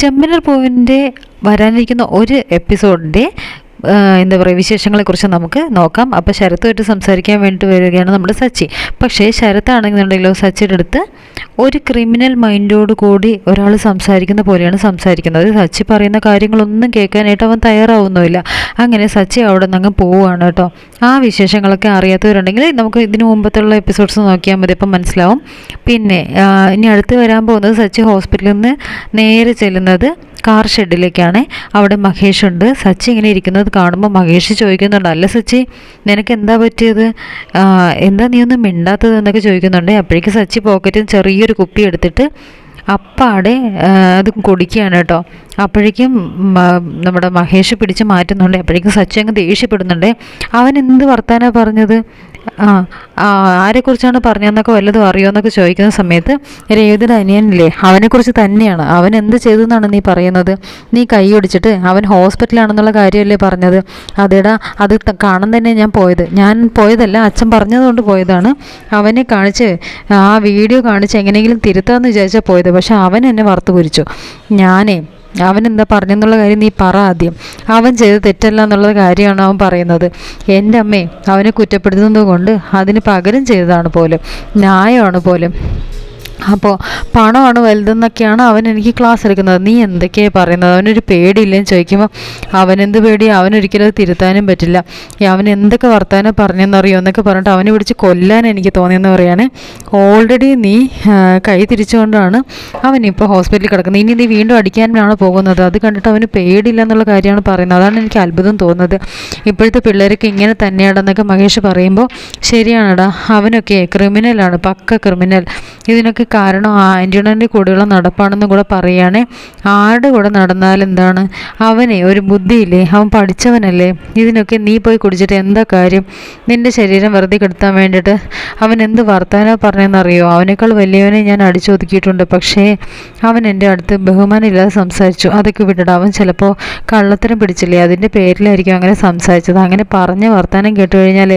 ചെമ്മനർ പൂവിന്റെ വരാനിരിക്കുന്ന ഒരു എപ്പിസോഡിന്റെ എന്താ പറയുക വിശേഷങ്ങളെക്കുറിച്ച് നമുക്ക് നോക്കാം. അപ്പോൾ ശരത്തുമായിട്ട് സംസാരിക്കാൻ വേണ്ടിയിട്ട് വരികയാണ് നമ്മുടെ സച്ചി. പക്ഷേ ശരത്താണെന്നുണ്ടെങ്കിലോ സച്ചിയുടെ അടുത്ത് ഒരു ക്രിമിനൽ മൈൻഡോട് കൂടി ഒരാൾ സംസാരിക്കുന്ന പോലെയാണ് സംസാരിക്കുന്നത്. സച്ചി പറയുന്ന കാര്യങ്ങളൊന്നും കേൾക്കാനായിട്ട് അവൻ തയ്യാറാവുന്നുമില്ല. അങ്ങനെ സച്ചി അവിടെ നിന്ന് അങ്ങ് പോവുകയാണ് കേട്ടോ. ആ വിശേഷങ്ങളൊക്കെ അറിയാത്തവരുണ്ടെങ്കിൽ നമുക്ക് ഇതിനു മുമ്പത്തുള്ള എപ്പിസോഡ്സ് നോക്കിയാൽ മതി അപ്പം മനസ്സിലാവും. പിന്നെ ഇനി അടുത്ത് വരാൻ പോകുന്നത് സച്ചി ഹോസ്പിറ്റലിൽ നിന്ന് നേരെ ചെല്ലുന്നത് കാർ ഷെഡിലേക്കാണ് അവിടെ മഹേഷ് ഉണ്ട്. സച്ചി ഇങ്ങനെ ഇരിക്കുന്നത് കാണുമ്പോൾ മഹേഷ് ചോദിക്കുന്നുണ്ട് അല്ല സച്ചി നിനക്ക് എന്താ പറ്റിയത്? എന്താ നീ ഒന്നും മിണ്ടാത്തത്? എന്നൊക്കെ ചോദിക്കുന്നുണ്ട്. അപ്പോഴേക്കും സച്ചി പോക്കറ്റിൽ ചെറിയൊരു കുപ്പി എടുത്തിട്ട് അപ്പാടെ അത് കുടിക്കുകയാണ് കേട്ടോ. അപ്പോഴേക്കും നമ്മുടെ മഹേഷ് പിടിച്ച് മാറ്റുന്നുണ്ട്. അപ്പോഴേക്കും സച്ചി അങ്ങ് ദേഷ്യപ്പെടുന്നുണ്ട്. അവൻ എന്ത് വർത്താനാണ് പറഞ്ഞത്? ആ ആരെ ആരെക്കുറിച്ചാണ് പറഞ്ഞതെന്നൊക്കെ വല്ലതും എന്നൊക്കെ ചോദിക്കുന്ന സമയത്ത് രേവതിയുടെ അനിയനില്ലേ അവനെക്കുറിച്ച് തന്നെയാണ്. അവൻ എന്ത് ചെയ്തു എന്നാണ് നീ പറയുന്നത്? നീ കൈ ഒടിച്ചിട്ട് അവൻ ഹോസ്പിറ്റലാണെന്നുള്ള കാര്യമല്ലേ പറഞ്ഞത്? അതേടാ അത് കാണാൻ തന്നെ ഞാൻ പോയത്. ഞാൻ പോയതല്ല അച്ഛൻ പറഞ്ഞതുകൊണ്ട് പോയതാണ്. അവനെ കാണിച്ച് ആ വീഡിയോ കാണിച്ച് എങ്ങനെയെങ്കിലും തിരുത്താമെന്ന് വിചാരിച്ചാൽ പോയത്. പക്ഷെ അവൻ എന്നെ വറുത്തു കുരിച്ചു ഞാനേ അവൻ എന്താ പറഞ്ഞെന്നുള്ള കാര്യം നീ പറ ആദ്യം. അവൻ ചെയ്ത് തെറ്റല്ല എന്നുള്ള കാര്യമാണ് അവൻ പറയുന്നത്. എന്റെ അമ്മേ അവനെ കുറ്റപ്പെടുത്തുന്നത് കൊണ്ട് അതിന് പകരം ചെയ്തതാണ് പോലും. ന്യായമാണ് പോലും. അപ്പോൾ പണമാണ് വലുതെന്നൊക്കെയാണ് അവൻ എനിക്ക് ക്ലാസ് എടുക്കുന്നത്. നീ എന്തൊക്കെയാണ് പറയുന്നത്? അവനൊരു പേടിയില്ലെന്ന് ചോദിക്കുമ്പോൾ അവനെന്ത് പേടി? അവനൊരിക്കലും അത് തിരുത്താനും പറ്റില്ല. അവൻ എന്തൊക്കെ വർത്താനം പറഞ്ഞെന്നറിയോ എന്നൊക്കെ പറഞ്ഞിട്ട് അവനെ പിടിച്ച് കൊല്ലാൻ എനിക്ക് തോന്നിയെന്ന് പറയാണ്. ഓൾറെഡി നീ കൈ തിരിച്ചുകൊണ്ടാണ് അവൻ ഇപ്പോൾ ഹോസ്പിറ്റലിൽ കിടക്കുന്നത്. ഇനി നീ വീണ്ടും അടിക്കാനാണ് പോകുന്നത്? അത് കണ്ടിട്ട് അവന് പേടിയില്ല എന്നുള്ള കാര്യമാണ് പറയുന്നത്. അതാണ് എനിക്ക് അത്ഭുതം തോന്നുന്നത്. ഇപ്പോഴത്തെ പിള്ളേരൊക്കെ ഇങ്ങനെ തന്നെയാണെന്നൊക്കെ മഹേഷ് പറയുമ്പോൾ ശരിയാണെടാ. അവനൊക്കെ ക്രിമിനലാണ് പക്ക ക്രിമിനൽ ഇതിനൊക്കെ കാരണം ആ ആന്റിയുടെ കൂടെയുള്ള നടപ്പാണെന്നും കൂടെ പറയുകയാണെ ആരുടെ കൂടെ നടന്നാൽ എന്താണ്? അവനെ ഒരു ബുദ്ധിയില്ലേ? അവൻ പഠിച്ചവനല്ലേ? ഇതിനൊക്കെ നീ പോയി കുടിച്ചിട്ട് എന്താ കാര്യം? നിന്റെ ശരീരം വെറുതെ കെടുത്താൻ വേണ്ടിയിട്ട് അവൻ എന്ത് വർത്താനോ പറഞ്ഞെന്നറിയോ? അവനേക്കാൾ വലിയവനെ ഞാൻ അടിച്ചൊതുക്കിയിട്ടുണ്ട്. പക്ഷേ അവൻ എന്റെ അടുത്ത് ബഹുമാനമില്ലാതെ സംസാരിച്ചു. അതൊക്കെ വിട്ടിട്ട് അവൻ ചിലപ്പോൾ കള്ളത്തരം പിടിച്ചില്ലേ? അതിന്റെ പേരിലായിരിക്കും അങ്ങനെ സംസാരിച്ചത്. അങ്ങനെ പറഞ്ഞ വർത്താനം കേട്ട് കഴിഞ്ഞാൽ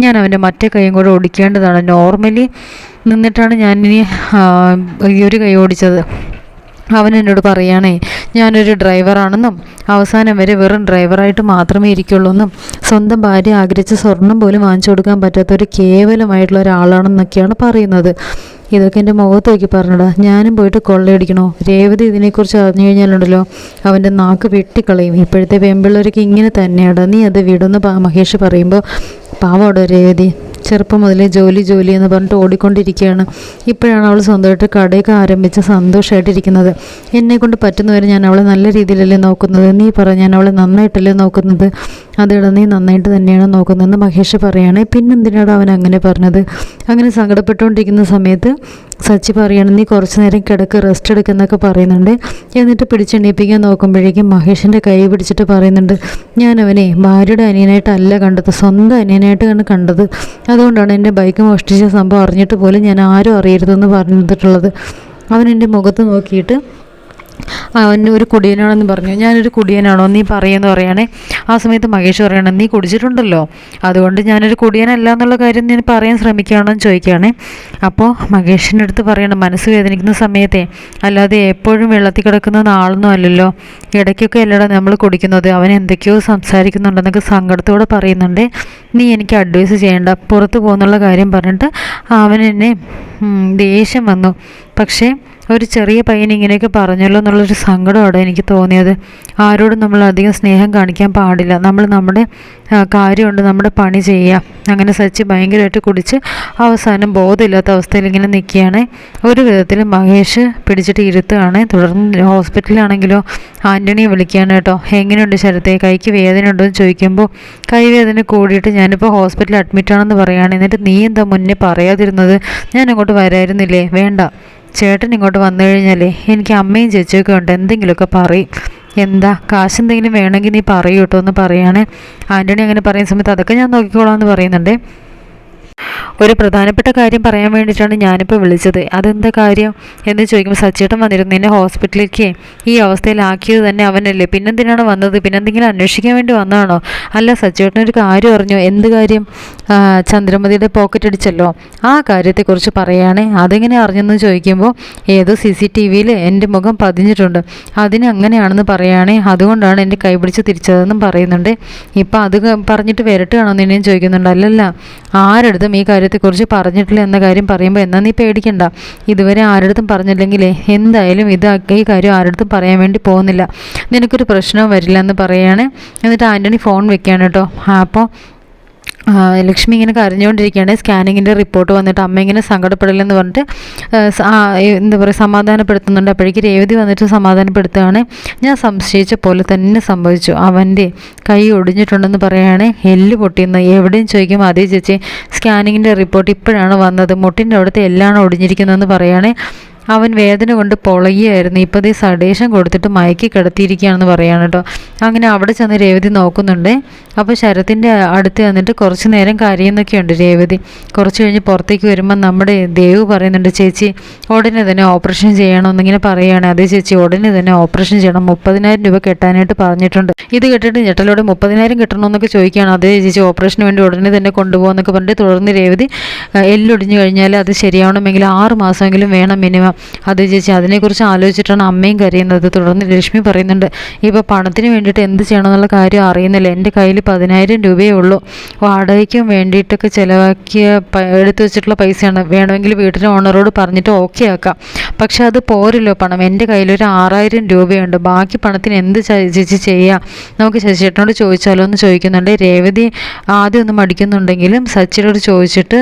ഞാൻ അവന്റെ മറ്റേ കൈയും കൂടെ ഓടിക്കേണ്ടതാണ് നോർമലി നിന്നിട്ടാണ് ഞാൻ ഇനി ഈ ഒരു കൈ ഓടിച്ചത്. അവൻ എന്നോട് പറയുകയാണേ ഞാനൊരു ഡ്രൈവറാണെന്നും അവസാനം വരെ വെറും ഡ്രൈവറായിട്ട് മാത്രമേ ഇരിക്കുള്ളൂ എന്നും സ്വന്തം ഭാര്യ ആഗ്രഹിച്ച സ്വർണം പോലും വാങ്ങിച്ചു കൊടുക്കാൻ പറ്റാത്ത ഒരു കേവലമായിട്ടുള്ള ഒരാളാണെന്നൊക്കെയാണ് പറയുന്നത്. ഇതൊക്കെ എന്റെ മുഖത്തേക്ക് പറഞ്ഞിടാ. ഞാനും പോയിട്ട് കൊള്ളയടിക്കണോ? രേവതി ഇതിനെക്കുറിച്ച് അറിഞ്ഞു കഴിഞ്ഞാലുണ്ടല്ലോ അവന്റെ നാക്ക് വെട്ടിക്കളയും. ഇപ്പോഴത്തെ പെമ്പിള്ളേരൊക്കെ ഇങ്ങനെ തന്നെയാണ് നീ അത് വിടുന്ന മഹേഷ് പറയുമ്പോൾ പാവോടോ രേവതി. ചെറുപ്പം മുതലേ ജോലി ജോലി എന്ന് പറഞ്ഞിട്ട് ഓടിക്കൊണ്ടിരിക്കുകയാണ്. ഇപ്പോഴാണ് അവൾ സ്വന്തമായിട്ട് കടയൊക്കെ ആരംഭിച്ച് സന്തോഷമായിട്ടിരിക്കുന്നത് എന്നെ കൊണ്ട് പറ്റുന്നവരെ ഞാൻ അവളെ നല്ല രീതിയിലല്ലേ നോക്കുന്നത്? നീ പറ ഞാൻ അവളെ നന്നായിട്ടല്ലേ നോക്കുന്നത്? അതേടാ നീ നന്നായിട്ട് തന്നെയാണ് നോക്കുന്നതെന്ന് മഹേഷ് പറയാണ്. പിന്നെന്തിനാണ് അവൻ അങ്ങനെ പറഞ്ഞത്? അങ്ങനെ സങ്കടപ്പെട്ടുകൊണ്ടിരിക്കുന്ന സമയത്ത് സച്ചി പറയാണ് നീ കുറച്ച് നേരം കിടക്ക് റെസ്റ്റ് എടുക്കുന്നൊക്കെ പറയുന്നുണ്ട്. എന്നിട്ട് പിടിച്ചെണീപ്പിക്കാൻ നോക്കുമ്പോഴേക്കും മഹേഷിന്റെ കൈ പിടിച്ചിട്ട് പറയുന്നുണ്ട് ഞാൻ അവനെ ഭാര്യയുടെ അനിയനായിട്ടല്ല കണ്ടത് സ്വന്തം അനിയനായിട്ടാണ് കണ്ടത്. അതുകൊണ്ടാണ് എന്റെ ബൈക്ക് മോഷ്ടിച്ച സംഭവം അറിഞ്ഞിട്ട് പോലും ഞാൻ ആരും അറിയരുതെന്ന് പറഞ്ഞിട്ടുള്ളത്. അവൻ എന്റെ മുഖത്ത് നോക്കിയിട്ട് അവൻ ഒരു കുടിയനാണെന്ന് പറഞ്ഞു. ഞാനൊരു കുടിയനാണോ? നീ പറയുമെന്ന് പറയുകയാണെ ആ സമയത്ത് മഹേഷ് പറയണം നീ കുടിച്ചിട്ടുണ്ടല്ലോ. അതുകൊണ്ട് ഞാനൊരു കുടിയനല്ല എന്നുള്ള കാര്യം ഞാൻ പറയാൻ ശ്രമിക്കുകയാണോ എന്ന് ചോദിക്കുകയാണേ. അപ്പോൾ മഹേഷിന്റെ അടുത്ത് പറയണം മനസ്സ് വേദനിക്കുന്ന സമയത്തെ അല്ലാതെ എപ്പോഴും വെള്ളത്തിൽ കിടക്കുന്ന ആളൊന്നും അല്ലല്ലോ. ഇടയ്ക്കൊക്കെ അല്ലടാ നമ്മൾ കുടിക്കുന്നത്. അവൻ എന്തൊക്കെയോ സംസാരിക്കുന്നുണ്ടെന്നൊക്കെ സങ്കടത്തോടെ പറയുന്നുണ്ട്. നീ എനിക്ക് അഡ്വൈസ് ചെയ്യേണ്ട. പുറത്ത് പോകുന്നുള്ള കാര്യം പറഞ്ഞിട്ട് അവൻ എന്നെ ദേഷ്യം വന്നു. പക്ഷേ ഒരു ചെറിയ പയ്യൻ ഇങ്ങനെയൊക്കെ പറഞ്ഞല്ലോ എന്നുള്ളൊരു സങ്കടമാണ് എനിക്ക് തോന്നിയത്. ആരോടും നമ്മൾ അധികം സ്നേഹം കാണിക്കാൻ പാടില്ല. നമ്മൾ നമ്മുടെ കാര്യമുണ്ട് നമ്മുടെ പണി ചെയ്യുക. അങ്ങനെ സച്ചി ഭയങ്കരമായിട്ട് കുടിച്ച് അവസാനം ബോധമില്ലാത്ത അവസ്ഥയിൽ ഇങ്ങനെ നിൽക്കുകയാണ്. ഒരു വിധത്തിൽ മഹേഷ് പിടിച്ചിട്ട് ഇരുത്തുകയാണ്. തുടർന്ന് ഹോസ്പിറ്റലിലാണെങ്കിലോ ആന്റണിയെ വിളിക്കുകയാണ് കേട്ടോ. എങ്ങനെയുണ്ട് ശരത്തെ? കൈക്ക് വേദന ഉണ്ടോ? എന്ന് ചോദിക്കുമ്പോൾ കൈവേദന കൂടിയിട്ട് ഞാനിപ്പോൾ ഹോസ്പിറ്റലിൽ അഡ്മിറ്റാണെന്ന് പറയുകയാണ്. എന്നിട്ട് നീ എന്താ മുന്നേ പറയാതിരുന്നത്? ഞാൻ അങ്ങോട്ട് വരായിരുന്നില്ലേ? വേണ്ട. ചേട്ടൻ ഇങ്ങോട്ട് വന്നു കഴിഞ്ഞാലേ എനിക്ക് അമ്മയും ചേച്ചിയൊക്കെ ഉണ്ട്. എന്തെങ്കിലുമൊക്കെ പറയും. എന്താ? കാശ് എന്തെങ്കിലും വേണമെങ്കിൽ നീ പറയൂ കേട്ടോ എന്ന് പറയാണ്. ആന്റണി അങ്ങനെ പറയുന്ന സമയത്ത് അതൊക്കെ ഞാൻ നോക്കിക്കോളാം എന്ന് പറയുന്നുണ്ട്. ഒരു പ്രധാനപ്പെട്ട കാര്യം പറയാൻ വേണ്ടിയിട്ടാണ് ഞാനിപ്പോൾ വിളിച്ചത്. അതെന്താ കാര്യം? എന്ന് ചോദിക്കുമ്പോൾ സച്ചേട്ടൻ വന്നിരുന്നു. എന്നെ ഹോസ്പിറ്റലിലേക്ക് ഈ അവസ്ഥയിലാക്കിയത് തന്നെ അവനല്ലേ? പിന്നെന്തിനാണ് വന്നത്? പിന്നെന്തെങ്കിലും അന്വേഷിക്കാൻ വേണ്ടി വന്നതാണോ? അല്ല സച്ചേട്ടനൊരു കാര്യം അറിഞ്ഞു. എന്ത് കാര്യം? ചന്ദ്രമതിയുടെ പോക്കറ്റ് അടിച്ചല്ലോ. ആ കാര്യത്തെക്കുറിച്ച് പറയുകയാണെ അതെങ്ങനെ അറിഞ്ഞെന്ന് ചോദിക്കുമ്പോൾ ഏതോ സി സി ടി വിയിൽ എന്റെ മുഖം പതിഞ്ഞിട്ടുണ്ട്. അതിന് അങ്ങനെയാണെന്ന് പറയുകയാണെ അതുകൊണ്ടാണ് എന്റെ കൈ പിടിച്ച് തിരിച്ചതെന്നും പറയുന്നുണ്ട്. ഇപ്പം അത് പറഞ്ഞിട്ട് വരട്ടുകയാണോ എന്ന് എന്നെയും ചോദിക്കുന്നുണ്ട്. അല്ലല്ല. ആരെടുത്തും ഈ കാര്യത്തെക്കുറിച്ച് പറഞ്ഞിട്ടില്ല എന്ന കാര്യം പറയുമ്പോൾ എന്നാൽ നീ പേടിക്കണ്ട. ഇതുവരെ ആരുടെടുത്തും പറഞ്ഞില്ലെങ്കിലേ എന്തായാലും ഇത് ഈ കാര്യം ആരുടെടുത്തും പറയാൻ വേണ്ടി പോകുന്നില്ല. നിനക്കൊരു പ്രശ്നവും വരില്ല എന്ന് പറയുകയാണ് എന്നിട്ട് ആന്റണി ഫോൺ വെക്കുകയാണ് കേട്ടോ. അപ്പോൾ ലക്ഷ്മി ഇങ്ങനെ കരഞ്ഞുകൊണ്ടിരിക്കുകയാണ്. സ്കാനിങ്ങിന്റെ റിപ്പോർട്ട് വന്നിട്ട് അമ്മ ഇങ്ങനെ സങ്കടപ്പെടില്ലെന്ന് പറഞ്ഞിട്ട് എന്താ പറയുക സമാധാനപ്പെടുത്തുന്നുണ്ട്. അപ്പോഴേക്ക് രേവതി വന്നിട്ട് സമാധാനപ്പെടുത്തുകയാണ്. ഞാൻ സംശയിച്ച പോലെ തന്നെ സംഭവിച്ചു. അവന്റെ കൈ ഒടിഞ്ഞിട്ടുണ്ടെന്ന് പറയുകയാണ്. എല്ല് പൊട്ടിയെന്ന് എവിടെയും ചോദിക്കും. അതേ ചേച്ചി സ്കാനിങ്ങിന്റെ റിപ്പോർട്ട് ഇപ്പോഴാണ് വന്നത്. മുട്ടിന്റെ അവിടുത്തെ എല്ലാണ് ഒടിഞ്ഞിരിക്കുന്നതെന്ന് പറയുകയാണ്. അവൻ വേദന കൊണ്ട് പൊളയുകയായിരുന്നു. ഇപ്പോൾ ഈ സഡേഷൻ കൊടുത്തിട്ട് മയക്കി കിടത്തിയിരിക്കുകയാണെന്ന് പറയാണ് കേട്ടോ അങ്ങനെ അവിടെ ചെന്ന് രേവതി നോക്കുന്നുണ്ട്. അപ്പോൾ ശരത്തിന്റെ അടുത്ത് വന്നിട്ട് കുറച്ച് നേരം കരയുന്നൊക്കെയുണ്ട് രേവതി. കുറച്ച് കഴിഞ്ഞ് പുറത്തേക്ക് വരുമ്പോൾ നമ്മുടെ ദേവ് പറയുന്നുണ്ട് ചേച്ചി ഉടനെ തന്നെ ഓപ്പറേഷൻ ചെയ്യണമെന്നിങ്ങനെ പറയുകയാണ്. അതേ ചേച്ചി ഉടനെ തന്നെ ഓപ്പറേഷൻ ചെയ്യണം. മുപ്പതിനായിരം രൂപ കെട്ടാനായിട്ട് പറഞ്ഞിട്ടുണ്ട്. ഇത് കേട്ടിട്ട് ഞെട്ടലോടെ മുപ്പതിനായിരം കിട്ടണമെന്നൊക്കെ ചോദിക്കുകയാണ്. അതേ ചേച്ചി ഓപ്പറേഷന് വേണ്ടി ഉടനെ തന്നെ കൊണ്ടുപോകുന്നൊക്കെ പറഞ്ഞിട്ട് തുടർന്ന് രേവതി എല്ലൊടിഞ്ഞു കഴിഞ്ഞാൽ അത് ശരിയാവണമെങ്കിൽ ആറ് മാസമെങ്കിലും വേണം മിനിമം. അത് ചേച്ചി അതിനെക്കുറിച്ച് ആലോചിച്ചിട്ടാണ് അമ്മയും കരയുന്നത്. തുടർന്ന് ലക്ഷ്മി പറയുന്നുണ്ട് ഇപ്പോൾ പണത്തിന് വേണ്ടിയിട്ട് എന്ത് ചെയ്യണം എന്നുള്ള കാര്യം അറിയുന്നില്ല. എന്റെ കയ്യിൽ പതിനായിരം രൂപയേ ഉള്ളൂ. വാടകയ്ക്കും വേണ്ടിയിട്ടൊക്കെ ചിലവാക്കിയ എടുത്തു വെച്ചിട്ടുള്ള പൈസയാണ്. വേണമെങ്കിൽ വീട്ടിലെ ഓണറോട് പറഞ്ഞിട്ട് ഓക്കെ ആക്കാം. പക്ഷേ അത് പോരല്ലോ പണം. എന്റെ കയ്യിലൊരു ആറായിരം രൂപയുണ്ട്. ബാക്കി പണത്തിന് എന്ത് ചേച്ചി ചെയ്യാം? നമുക്ക് ശശിയേട്ടനോട് ചോദിച്ചാലോ എന്ന് ചോദിക്കുന്നുണ്ട്. രേവതി ആദ്യം ഒന്ന് മടിക്കുന്നുണ്ടെങ്കിലും സച്ചിനോട് ചോദിച്ചിട്ട്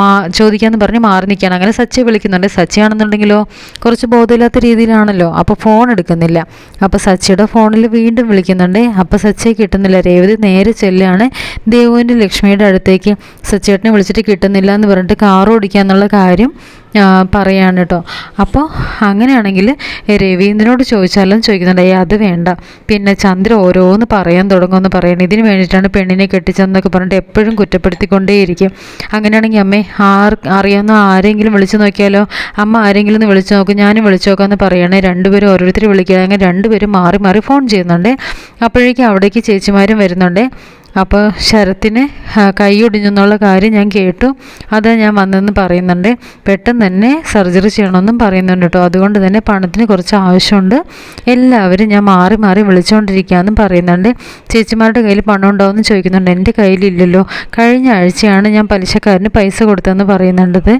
മാ ചോദിക്കാമെന്ന് പറഞ്ഞ് മാറി നിൽക്കുകയാണ്. അങ്ങനെ സച്ചി വിളിക്കുന്നുണ്ട്. സച്ചിയാണെന്നുണ്ടെങ്കിലോ കുറച്ച് ബോധമില്ലാത്ത രീതിയിലാണല്ലോ. അപ്പോൾ ഫോൺ എടുക്കുന്നില്ല. അപ്പോൾ സച്ചിയുടെ ഫോണിൽ വീണ്ടും വിളിക്കുന്നുണ്ട്. അപ്പോൾ സച്ചിയെ കിട്ടുന്നില്ല. രേവതി നേരെ ചെല്ലുകയാണ്. ദേവുവിന്റെ ലക്ഷ്മിയുടെ അടുത്തേക്ക്. സച്ചിയേട്ടനെ വിളിച്ചിട്ട് കിട്ടുന്നില്ല എന്ന് പറഞ്ഞിട്ട് കാർ ഓടിക്കുക എന്നുള്ള കാര്യം പറയാണ് കേട്ടോ. അപ്പോൾ അങ്ങനെയാണെങ്കിൽ രവീന്ദ്രനോട് ചോദിച്ചാലും ചോദിക്കുന്നുണ്ട്. ഏ അത് വേണ്ട. പിന്നെ ചന്ദ്ര ഓരോന്ന് പറയാൻ തുടങ്ങുമെന്ന് പറയണം. ഇതിന് വേണ്ടിയിട്ടാണ് പെണ്ണിനെ കെട്ടിച്ചതെന്നൊക്കെ പറഞ്ഞിട്ട് എപ്പോഴും കുറ്റപ്പെടുത്തിക്കൊണ്ടേയിരിക്കും. അങ്ങനെയാണെങ്കിൽ അമ്മേ ആർ അറിയാവുന്ന ആരെങ്കിലും വിളിച്ചു നോക്കിയാലോ? അമ്മ ആരെങ്കിലും ഒന്ന് വിളിച്ചു നോക്കും ഞാനും വിളിച്ചു നോക്കാമെന്ന് പറയണേ. രണ്ടുപേരും ഓരോരുത്തർ വിളിക്കുക അങ്ങനെ രണ്ടുപേരും മാറി മാറി ഫോൺ ചെയ്യുന്നുണ്ട്. അപ്പോഴേക്കും അവിടേക്ക് ചേച്ചിമാരും വരുന്നുണ്ട്. അപ്പോൾ ശരത്തിന് കൈ ഒടിഞ്ഞെന്നുള്ള കാര്യം ഞാൻ കേട്ടു. അത് ഞാൻ വന്നെന്ന് പറയുന്നുണ്ട്. പെട്ടെന്ന് തന്നെ സർജറി ചെയ്യണമെന്നും പറയുന്നുണ്ട് കേട്ടോ. അതുകൊണ്ട് തന്നെ പണത്തിന് കുറച്ച് ആവശ്യമുണ്ട്. എല്ലാവരും ഞാൻ മാറി മാറി വിളിച്ചുകൊണ്ടിരിക്കുകയെന്നും പറയുന്നുണ്ട്. ചേച്ചിമാരുടെ കയ്യിൽ പണം ഉണ്ടാവുമെന്ന് ചോദിക്കുന്നുണ്ട്. എന്റെ കയ്യിലില്ലല്ലോ. കഴിഞ്ഞ ആഴ്ചയാണ് ഞാൻ പലിശക്കാരന് പൈസ കൊടുത്തതെന്ന് പറയുന്നുണ്ടത്.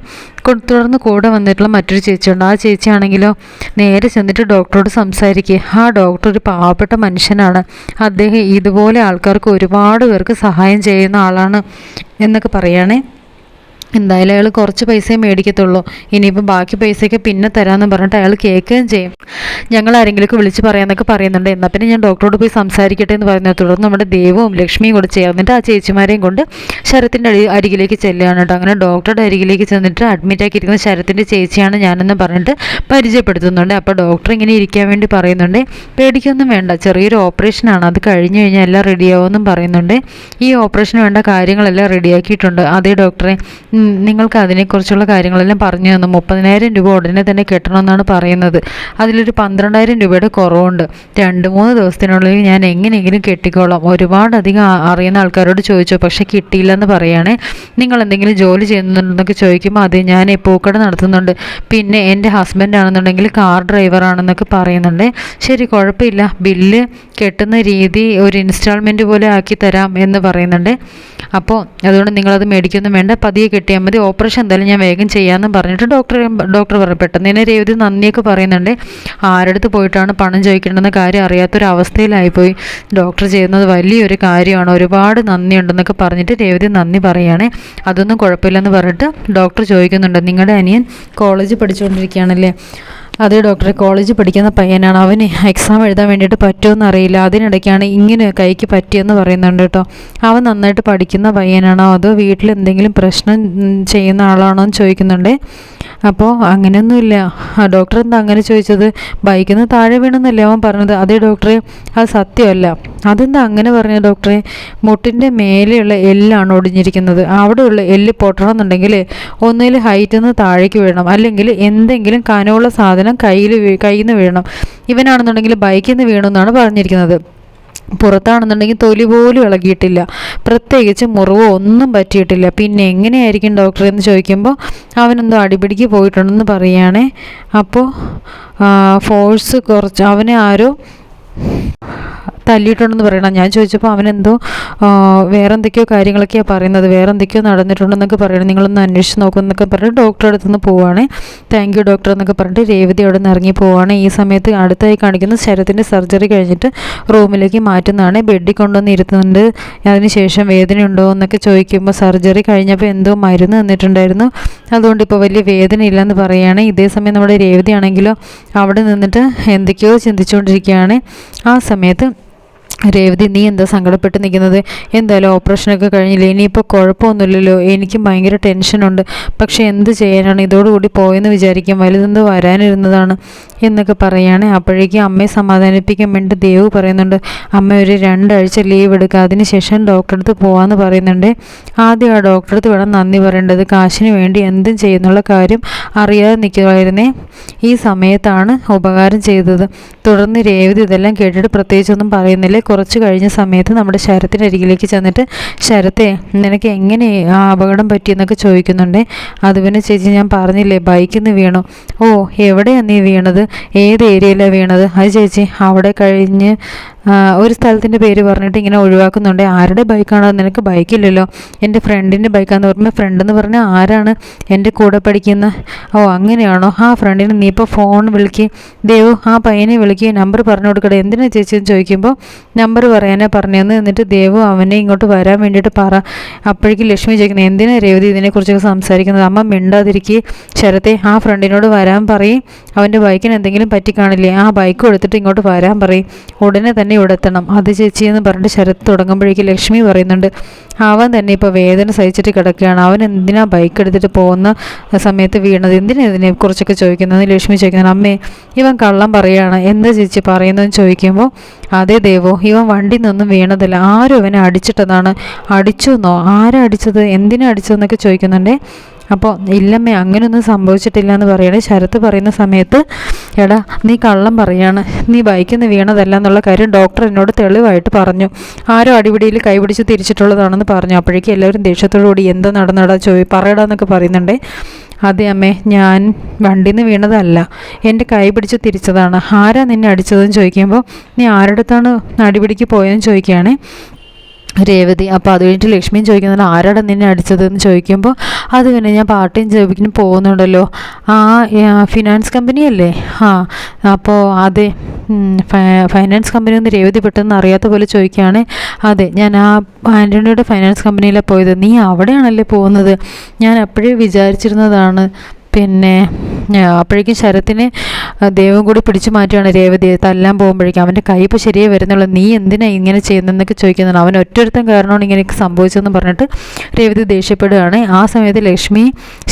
തുടർന്ന് കൂടെ വന്നിട്ടുള്ള മറ്റൊരു ചേച്ചിയുണ്ട്. ആ ചേച്ചിയാണെങ്കിലോ നേരെ ചെന്നിട്ട് ഡോക്ടറോട് സംസാരിക്കുക ആ ഡോക്ടർ ഒരു പാവപ്പെട്ട മനുഷ്യനാണ്. അദ്ദേഹം ഇതുപോലെ ആൾക്കാർക്ക് ഒരുപാട് പേർക്ക് സഹായം ചെയ്യുന്ന ആളാണ് എന്നൊക്കെ പറയുകയാണേ. എന്തായാലും അയാൾ കുറച്ച് പൈസയെ മേടിക്കത്തുള്ളൂ. ഇനിയിപ്പോൾ ബാക്കി പൈസയൊക്കെ പിന്നെ തരാമെന്ന് പറഞ്ഞിട്ട് അയാൾ കേൾക്കുകയും ചെയ്യും. ഞങ്ങൾ ആരെങ്കിലുമൊക്കെ വിളിച്ച് പറയാമെന്നൊക്കെ പറയുന്നുണ്ട്. എന്നാൽ പിന്നെ ഞാൻ ഡോക്ടറോട് പോയി സംസാരിക്കട്ടെ എന്ന് പറയുന്നത് തുടർന്ന് നമ്മുടെ ദേവവും ലക്ഷ്മിയും കൂടെ ചേർന്നിട്ട് ആ ചേച്ചിമാരെയും കൊണ്ട് ശരത്തിന്റെ അടി അരികിലേക്ക് ചെല്ലുകയാണ് കേട്ടോ. അങ്ങനെ ഡോക്ടറുടെ അരികിലേക്ക് ചെന്നിട്ട് അഡ്മിറ്റ് ആക്കിയിരിക്കുന്ന ശരത്തിന്റെ ചേച്ചിയാണ് ഞാനെന്ന് പറഞ്ഞിട്ട് പരിചയപ്പെടുത്തുന്നുണ്ട്. അപ്പോൾ ഡോക്ടർ ഇങ്ങനെ ഇരിക്കാൻ വേണ്ടി പറയുന്നുണ്ട്. പേടിക്കൊന്നും വേണ്ട. ചെറിയൊരു ഓപ്പറേഷനാണ്. അത് കഴിഞ്ഞു കഴിഞ്ഞാൽ എല്ലാം റെഡിയാവുമെന്നും പറയുന്നുണ്ട്. ഈ ഓപ്പറേഷന് വേണ്ട കാര്യങ്ങളെല്ലാം റെഡിയാക്കിയിട്ടുണ്ട് അതേ ഡോക്ടറെ നിങ്ങൾക്ക് അതിനെക്കുറിച്ചുള്ള കാര്യങ്ങളെല്ലാം പറഞ്ഞു തന്നു. മുപ്പതിനായിരം രൂപ ഉടനെ തന്നെ കിട്ടണമെന്നാണ് പറയുന്നത്. അതിലൊരു പന്ത്രണ്ടായിരം രൂപയുടെ കുറവുണ്ട്. രണ്ട് മൂന്ന് ദിവസത്തിനുള്ളിൽ ഞാൻ എങ്ങനെയെങ്കിലും കെട്ടിക്കോളാം. ഒരുപാടധികം അറിയുന്ന ആൾക്കാരോട് ചോദിച്ചു. പക്ഷെ കിട്ടിയില്ലെന്ന് പറയുകയാണേ നിങ്ങൾ എന്തെങ്കിലും ജോലി ചെയ്യുന്നുണ്ടെന്നൊക്കെ ചോദിക്കുമ്പോൾ അത് ഞാൻ പൂക്കട നടത്തുന്നുണ്ട്. പിന്നെ എന്റെ ഹസ്ബൻഡ് ആണെന്നുണ്ടെങ്കിൽ കാർ ഡ്രൈവർ ആണെന്നൊക്കെ പറയുന്നുണ്ട്. ശരി കുഴപ്പമില്ല. ബില്ല് കെട്ടുന്ന രീതി ഒരു ഇൻസ്റ്റാൾമെന്റ് പോലെ ആക്കി തരാം എന്ന് പറയുന്നുണ്ട്. അപ്പോൾ അതുകൊണ്ട് നിങ്ങളത് മേടിക്കൊന്നും വേണ്ട. പതിയെ കെട്ടിയാൽ മതി. ഓപ്പറേഷൻ എന്തായാലും ഞാൻ വേഗം ചെയ്യാമെന്ന് പറഞ്ഞിട്ട് ഡോക്ടർ ഡോക്ടർ പറഞ്ഞു. പെട്ടെന്ന് തന്നെ രേവതി നന്ദിയൊക്കെ പറയുന്നുണ്ട്. ആരടുത്ത് പോയിട്ടാണ് പണം ചോദിക്കേണ്ടെന്ന കാര്യം അറിയാത്തൊരവസ്ഥയിലായിപ്പോയി. ഡോക്ടർ ചെയ്യുന്നത് വലിയൊരു കാര്യമാണ്. ഒരുപാട് നന്ദിയുണ്ടെന്നൊക്കെ പറഞ്ഞിട്ട് രേവതി നന്ദി പറയുകയാണെ അതൊന്നും കുഴപ്പമില്ലെന്ന് പറഞ്ഞിട്ട് ഡോക്ടർ ചോദിക്കുന്നുണ്ട്. നിങ്ങളുടെ അനിയൻ കോളേജ് പഠിച്ചുകൊണ്ടിരിക്കുകയാണല്ലേ? അതേ ഡോക്ടറെ കോളേജിൽ പഠിക്കുന്ന പയ്യനാണ്. അവന് എക്സാം എഴുതാൻ വേണ്ടിയിട്ട് പറ്റുമെന്ന് അറിയില്ല. അതിനിടയ്ക്കാണ് ഇങ്ങനെ കൈക്ക് പറ്റിയെന്ന് പറയുന്നുണ്ട് കേട്ടോ. അവൻ നന്നായിട്ട് പഠിക്കുന്ന പയ്യനാണോ? അതോ വീട്ടിൽ എന്തെങ്കിലും പ്രശ്നം ചെയ്യുന്ന ആളാണോ എന്ന് ചോദിക്കുന്നുണ്ട്. അപ്പോൾ അങ്ങനെയൊന്നുമില്ല. ഡോക്ടർ എന്താ അങ്ങനെ ചോദിച്ചത്? ബൈക്കിൽ നിന്ന് താഴെ വീണെന്നല്ലേ അവൻ പറഞ്ഞത്? അതേ ഡോക്ടറെ അത് സത്യമല്ല. അതെന്താ അങ്ങനെ പറഞ്ഞ ഡോക്ടറെ മുട്ടിന്റെ മേലെയുള്ള എല്ലാണ് ഒടിഞ്ഞിരിക്കുന്നത്. അവിടെയുള്ള എല്ല് പൊട്ടണമെന്നുണ്ടെങ്കിൽ ഒന്നിൽ ഹൈറ്റിൽ നിന്ന് താഴേക്ക് വീഴണം. അല്ലെങ്കിൽ എന്തെങ്കിലും കനമുള്ള സാധനം കയ്യിൽ കയ്യിൽ നിന്ന് വീഴണം. ഇവനാണെന്നുണ്ടെങ്കിൽ ബൈക്കിൽ നിന്ന് വീണമെന്നാണ് പറഞ്ഞിരിക്കുന്നത്. പുറത്താണെന്നുണ്ടെങ്കിൽ തൊലി പോലും ഇളകിയിട്ടില്ല. പ്രത്യേകിച്ച് മുറിവോ ഒന്നും പറ്റിയിട്ടില്ല. പിന്നെ എങ്ങനെയായിരിക്കും ഡോക്ടർ എന്ന് ചോദിക്കുമ്പോൾ അവനെന്തോ അടിപിടിക്ക് പോയിട്ടുണ്ടെന്ന് പറയുകയാണേ അപ്പോൾ ഫോഴ്സ് കുറച്ച് അവനെ ആരോ തല്ലിയിട്ടുണ്ടെന്ന് പറയണം. ഞാൻ ചോദിച്ചപ്പോൾ അവനെന്തോ വേറെ എന്തൊക്കെയോ കാര്യങ്ങളൊക്കെയാണ് പറയുന്നത്. വേറെ എന്തൊക്കെയോ നടന്നിട്ടുണ്ടെന്നൊക്കെ പറയണം. നിങ്ങളൊന്ന് അന്വേഷിച്ച് നോക്കുമെന്നൊക്കെ പറഞ്ഞിട്ട് ഡോക്ടറെ അടുത്ത് നിന്ന് പോവാണ്. താങ്ക് യു ഡോക്ടർ എന്നൊക്കെ പറഞ്ഞിട്ട് രേവതി അവിടെ നിന്ന് ഇറങ്ങി പോവാണ്. ഈ സമയത്ത് അടുത്തായി കാണിക്കുന്ന ശരത്തിന്റെ സർജറി കഴിഞ്ഞിട്ട് റൂമിലേക്ക് മാറ്റുന്നതാണ്. ബെഡിൽ കൊണ്ടുവന്ന് ഇരുത്തുന്നുണ്ട്. അതിനുശേഷം വേദനയുണ്ടോ എന്നൊക്കെ ചോദിക്കുമ്പോൾ സർജറി കഴിഞ്ഞപ്പോൾ എന്തോ മരുന്ന് തന്നിട്ടുണ്ടായിരുന്നു. അതുകൊണ്ട് ഇപ്പോൾ വലിയ വേദന ഇല്ലെന്ന് പറയുകയാണ് ഇതേ സമയം നമ്മുടെ രേവതി ആണെങ്കിലോ അവിടെ നിന്നിട്ട് എന്തൊക്കെയോ ചിന്തിച്ചുകൊണ്ടിരിക്കുകയാണ് ആ സമയത്ത് രേവതി നീ എന്താ സങ്കടപ്പെട്ട് നിൽക്കുന്നത്? എന്തായാലും ഓപ്പറേഷനൊക്കെ കഴിഞ്ഞില്ലേ? ഇനിയിപ്പോൾ കുഴപ്പമൊന്നുമില്ലല്ലോ. എനിക്കും ഭയങ്കര ടെൻഷനുണ്ട് പക്ഷേ എന്ത് ചെയ്യാനാണ്? ഇതോടുകൂടി പോയെന്ന് വിചാരിക്കും. വലുതെന്ത് വരാനിരുന്നതാണ് എന്നൊക്കെ പറയുകയാണ് അപ്പോഴേക്കും അമ്മയെ സമാധാനിപ്പിക്കാൻ വേണ്ടി ദേവ് പറയുന്നുണ്ട് അമ്മ ഒരു രണ്ടാഴ്ച ലീവ് എടുക്കുക അതിനുശേഷം ഡോക്ടറെ അടുത്ത് പോകാമെന്ന് പറയുന്നുണ്ട്. ആദ്യം ആ ഡോക്ടറെ അടുത്ത് വേണം നന്ദി പറയേണ്ടത്. കാശിന് വേണ്ടി എന്തും ചെയ്യുന്നുള്ള കാര്യം അറിയാതെ നിൽക്കുമായിരുന്നേ ഈ സമയത്താണ് ഉപകാരം ചെയ്തത്. തുടർന്ന് രേവതി ഇതെല്ലാം കേട്ടിട്ട് പ്രത്യേകിച്ചൊന്നും പറയുന്നില്ല. കുറച്ച് കഴിഞ്ഞ സമയത്ത് നമ്മുടെ ശരത്തിന്റെ അരികിലേക്ക് ചെന്നിട്ട് ശരത്തെ നിനക്ക് എങ്ങനെ ആ അപകടം പറ്റിയെന്നൊക്കെ ചോദിക്കുന്നുണ്ട്. അത് പിന്നെ ചേച്ചി ഞാൻ പറഞ്ഞില്ലേ ബൈക്കിൽ നിന്ന് വീണു. ഓ എവിടെയാണ് നീ വീണത്? ഏത് ഏരിയയിലാണ് വീണത്? അത് ചേച്ചി അവിടെ കഴിഞ്ഞ് ഒരു സ്ഥലത്തിന്റെ പേര് പറഞ്ഞിട്ട് ഇങ്ങനെ ഒഴിവാക്കുന്നുണ്ട്. ആരുടെ ബൈക്കാണോ നിനക്ക് ബൈക്കില്ലല്ലോ എന്റെ ഫ്രണ്ടിന്റെ ബൈക്കാന്ന് പറയുമ്പോൾ ഫ്രണ്ട് എന്ന് പറഞ്ഞാൽ ആരാണ് എന്റെ കൂടെ പഠിക്കുന്ന? ഓ അങ്ങനെയാണോ? ആ ഫ്രണ്ടിന് നീ ഇപ്പോൾ ഫോൺ വിളിക്ക്. ദേവു ആ പയ്യനെ വിളിക്കുക നമ്പർ പറഞ്ഞു കൊടുക്കട്ടെ എന്തിനാ ചേച്ചി എന്ന് ചോദിക്കുമ്പോൾ നമ്പർ പറയാനാ പറഞ്ഞതെന്ന് എന്നിട്ട് ദേവു അവനെ ഇങ്ങോട്ട് വരാൻ വേണ്ടിയിട്ട് പറ. അപ്പോഴേക്കും ലക്ഷ്മി ചോദിക്കുന്നത് എന്തിനാ രേവതി ഇതിനെക്കുറിച്ചൊക്കെ സംസാരിക്കുന്നത്? അമ്മ മിണ്ടാതിരിക്കെ. ശരത്തെ ആ ഫ്രണ്ടിനോട് വരാൻ പറയും. അവന്റെ ബൈക്കിന് എന്തെങ്കിലും പറ്റിക്കാണില്ലേ ആ ബൈക്ക് എടുത്തിട്ട് ഇങ്ങോട്ട് വരാൻ പറയും. ഉടനെ തന്നെ ഇവിടെ എത്തണം. അത് ചേച്ചി എന്ന് പറഞ്ഞിട്ട് ശരത്ത് തുടങ്ങുമ്പോഴേക്കും ലക്ഷ്മി പറയുന്നുണ്ട്. അവൻ തന്നെ ഇപ്പോൾ വേദന സഹിച്ചിട്ട് കിടക്കുകയാണ്. അവൻ എന്തിനാ ബൈക്ക് എടുത്തിട്ട് പോകുന്ന സമയത്ത് വീണത്? എന്തിനാ ഇതിനെക്കുറിച്ചൊക്കെ ചോദിക്കുന്നത്? ലക്ഷ്മി ചോദിക്കുന്നത് അമ്മേ ഇവൻ കള്ളം പറയുകയാണ് എന്താ ചേച്ചി പറയുന്നതെന്ന് ചോദിക്കുമ്പോൾ അതേ ദേവോ ഇവൻ വണ്ടി നിന്നും വീണതല്ല. ആരും ഇവനെ അടിച്ചിട്ടതാണ്. അടിച്ചു എന്നോ? ആരാ അടിച്ചത്? എന്തിനാ അടിച്ചതെന്നൊക്കെ ചോദിക്കുന്നുണ്ടേ. അപ്പോൾ ഇല്ലമ്മേ അങ്ങനെയൊന്നും സംഭവിച്ചിട്ടില്ല എന്ന് പറയണേ. ശരത്ത് പറയുന്ന സമയത്ത് എടാ നീ കള്ളം പറയാണ്. നീ ബൈക്കിൽ നിന്ന് വീണതല്ല എന്നുള്ള കാര്യം ഡോക്ടർ എന്നോട് തെളിവായിട്ട് പറഞ്ഞു. ആരോ അടിപിടിയിൽ കൈപിടിച്ച് തിരിച്ചിട്ടുള്ളതാണെന്ന് പറഞ്ഞു. അപ്പോഴേക്കും എല്ലാവരും ദേഷ്യത്തോടുകൂടി എന്താ നടന്നടാ ചോദി പറയടാന്നൊക്കെ പറയുന്നുണ്ടേ. അതെ അമ്മേ ഞാൻ വണ്ടിയിൽ നിന്ന് വീണതല്ല. എന്റെ കൈ പിടിച്ച് തിരിച്ചതാണ്. ആരാ നിന്നെ അടിച്ചതെന്ന് ചോദിക്കുമ്പോൾ നീ ആരുടെ അടുത്താണ് അടിപിടിക്ക് പോയതെന്ന് ചോദിക്കുകയാണേ. രേവതി അപ്പോൾ അത് കഴിഞ്ഞിട്ട് ലക്ഷ്മിയും ചോദിക്കുന്നുണ്ട് ആരാടാ നിന്നെ അടിച്ചതെന്ന് ചോദിക്കുമ്പോൾ അത് പിന്നെ ഞാൻ പാർട്ടിയും ജോബിക്കിനും പോകുന്നുണ്ടല്ലോ. ആ ഫിനാൻസ് ഫിനാൻസ് കമ്പനിയല്ലേ ആ അപ്പോൾ അതെ ഫൈനാൻസ് കമ്പനി ഒന്ന് രേവതി പെട്ടെന്ന് അറിയാത്ത പോലെ ചോദിക്കുകയാണ്. അതെ ഞാൻ ആ ആന്റണിയുടെ ഫൈനാൻസ് കമ്പനിയിലാണ് പോയത്. നീ അവിടെയാണല്ലേ പോകുന്നത്? ഞാൻ അപ്പോഴേ വിചാരിച്ചിരുന്നതാണ്. പിന്നെ അപ്പോഴേക്കും ശരത്തിനെ ദൈവം കൂടി പിടിച്ചു മാറ്റുകയാണ് രേവതി. തല്ലാൻ പോകുമ്പോഴേക്കും അവന്റെ കൈ ഇപ്പോൾ ശരിയേ വരുന്നുള്ളൂ. നീ എന്തിനാ ഇങ്ങനെ ചെയ്യുന്നതെന്നൊക്കെ ചോദിക്കുന്നതാണ്. അവൻ ഒറ്റൊരുത്തൻ കാരണമാണ് ഇങ്ങനെയൊക്കെ സംഭവിച്ചതെന്ന് പറഞ്ഞിട്ട് രേവതി ദേഷ്യപ്പെടുകയാണ്. ആ സമയത്ത് ലക്ഷ്മി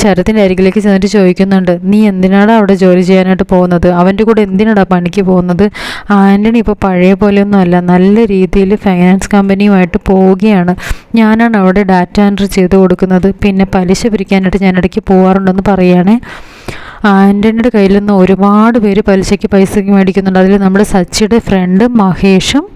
ശരത്തിന്റെ അരികിലേക്ക് ചെന്നിട്ട് ചോദിക്കുന്നുണ്ട് നീ എന്തിനാണ് അവിടെ ജോലി ചെയ്യാനായിട്ട് പോകുന്നത്? അവന്റെ കൂടെ എന്തിനാടാ പണിക്ക് പോകുന്നത്? ആന്റണി ഇപ്പോൾ പഴയ പോലെയൊന്നും അല്ല. നല്ല രീതിയിൽ ഫൈനാൻസ് കമ്പനിയുമായിട്ട് പോവുകയാണ്. ഞാനാണ് അവിടെ ഡാറ്റ എൻട്രി ചെയ്ത് കൊടുക്കുന്നത്. പിന്നെ പലിശ പിരിക്കാനായിട്ട് ഞാൻ ഇടയ്ക്ക് പോകാറുണ്ടെന്ന് പറയുകയാണേ. ആന്റണിയുടെ കയ്യിൽ നിന്ന് ഒരുപാട് പേര് പലിശയ്ക്ക് പൈസയ്ക്ക് മേടിക്കുന്നുണ്ട്. അതിൽ നമ്മുടെ സച്ചിയുടെ ഫ്രണ്ട് മഹേഷും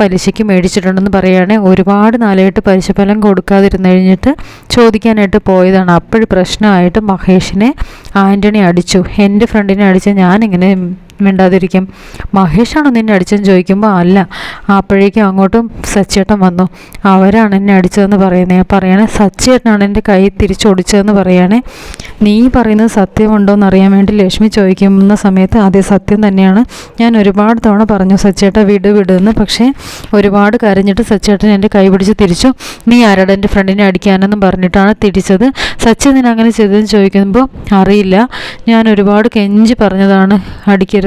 പലിശയ്ക്ക് മേടിച്ചിട്ടുണ്ടെന്ന് പറയുകയാണെ ഒരുപാട് നാളായിട്ട് പലിശ ഫലം കൊടുക്കാതിരുന്ന് കഴിഞ്ഞിട്ട് ചോദിക്കാനായിട്ട് പോയതാണ്. അപ്പോഴും പ്രശ്നമായിട്ട് മഹേഷിനെ ആന്റണി അടിച്ചു. എന്റെ ഫ്രണ്ടിനെ അടിച്ച് ഞാനിങ്ങനെ മിണ്ടാതിരിക്കും. മഹേഷാണോ നിന്നെ അടിച്ചെന്ന് ചോദിക്കുമ്പോൾ അല്ല അപ്പോഴേക്കും അങ്ങോട്ടും സച്ചേട്ടൻ വന്നു. അവരാണ് എന്നെ അടിച്ചതെന്ന് പറയുന്നത് പറയണേ സച്ചേട്ടനാണ് എന്റെ കൈ തിരിച്ചൊടിച്ചതെന്ന് പറയണേ. നീ പറയുന്നത് സത്യമുണ്ടോ എന്ന് അറിയാൻ വേണ്ടി ലക്ഷ്മി ചോദിക്കുന്ന സമയത്ത് അതേ സത്യം തന്നെയാണ്. ഞാൻ ഒരുപാട് തവണ പറഞ്ഞു സച്ചേട്ട വിട് വിട് എന്ന്. പക്ഷേ ഒരുപാട് കരഞ്ഞിട്ട് സച്ചേട്ടൻ എന്റെ കൈ പിടിച്ച് തിരിച്ചു. നീ ആരാടെ എന്റെ ഫ്രണ്ടിനെ അടിക്കാനെന്നും പറഞ്ഞിട്ടാണ് തിരിച്ചത്. സച്ചിൻ അങ്ങനെ ചെയ്തതെന്ന് ചോദിക്കുമ്പോൾ അറിയില്ല. ഞാൻ ഒരുപാട് കെഞ്ചി പറഞ്ഞതാണ്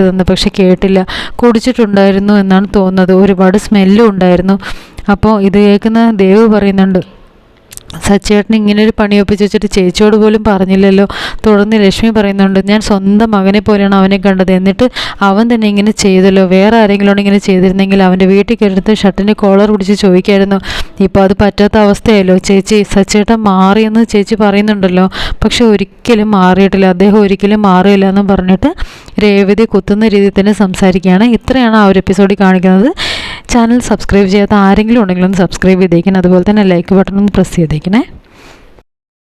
അടിക്കരുതെന്ന് പക്ഷെ കേട്ടില്ല. കുടിച്ചിട്ടുണ്ടായിരുന്നു എന്നാണ് തോന്നുന്നത്. ഒരുപാട് സ്മെല്ലും ഉണ്ടായിരുന്നു. അപ്പോൾ ഇത് കേൾക്കുന്ന ദേവ് പറയുന്നുണ്ട് സച്ചേട്ടൻ ഇങ്ങനൊരു പണി ഒപ്പിച്ച് ചേച്ചിയോട് പോലും പറഞ്ഞില്ലല്ലോ. തുടർന്ന് ലക്ഷ്മി പറയുന്നുണ്ട് ഞാൻ സ്വന്തം മകനെ പോലെയാണ് അവനെ കണ്ടത്. എന്നിട്ട് അവൻ തന്നെ ഇങ്ങനെ ചെയ്തല്ലോ. വേറെ ആരെങ്കിലും ഇങ്ങനെ ചെയ്തിരുന്നെങ്കിൽ അവന്റെ വീട്ടിൽ കയറിയിട്ട് ഷർട്ടിന്റെ കോളർ പിടിച്ച് ചോദിക്കായിരുന്നു. ഇപ്പോൾ അത് പറ്റാത്ത അവസ്ഥയല്ലോ. ചേച്ചി സച്ചേട്ടൻ മാറിയെന്ന് ചേച്ചി പറയുന്നുണ്ടല്ലോ. പക്ഷെ ഒരിക്കലും മാറിയിട്ടില്ല. അദ്ദേഹം ഒരിക്കലും മാറിയില്ല എന്ന് പറഞ്ഞിട്ട് രേവതി കുത്തുന്ന രീതിയിൽ തന്നെ സംസാരിക്കുകയാണ്. ഇത്രയാണ് ആ ഒരു എപ്പിസോഡിൽ കാണിക്കുന്നത്. ചാനൽ സബ്സ്ക്രൈബ് ചെയ്യാത്ത ആരെങ്കിലും ഉണ്ടെങ്കിലും സബ്സ്ക്രൈബ് ചെയ്തേക്കണം. അതുപോലെ തന്നെ ലൈക്ക് ബട്ടൺ ഒന്ന് പ്രസ് ചെയ്തേക്കണേ.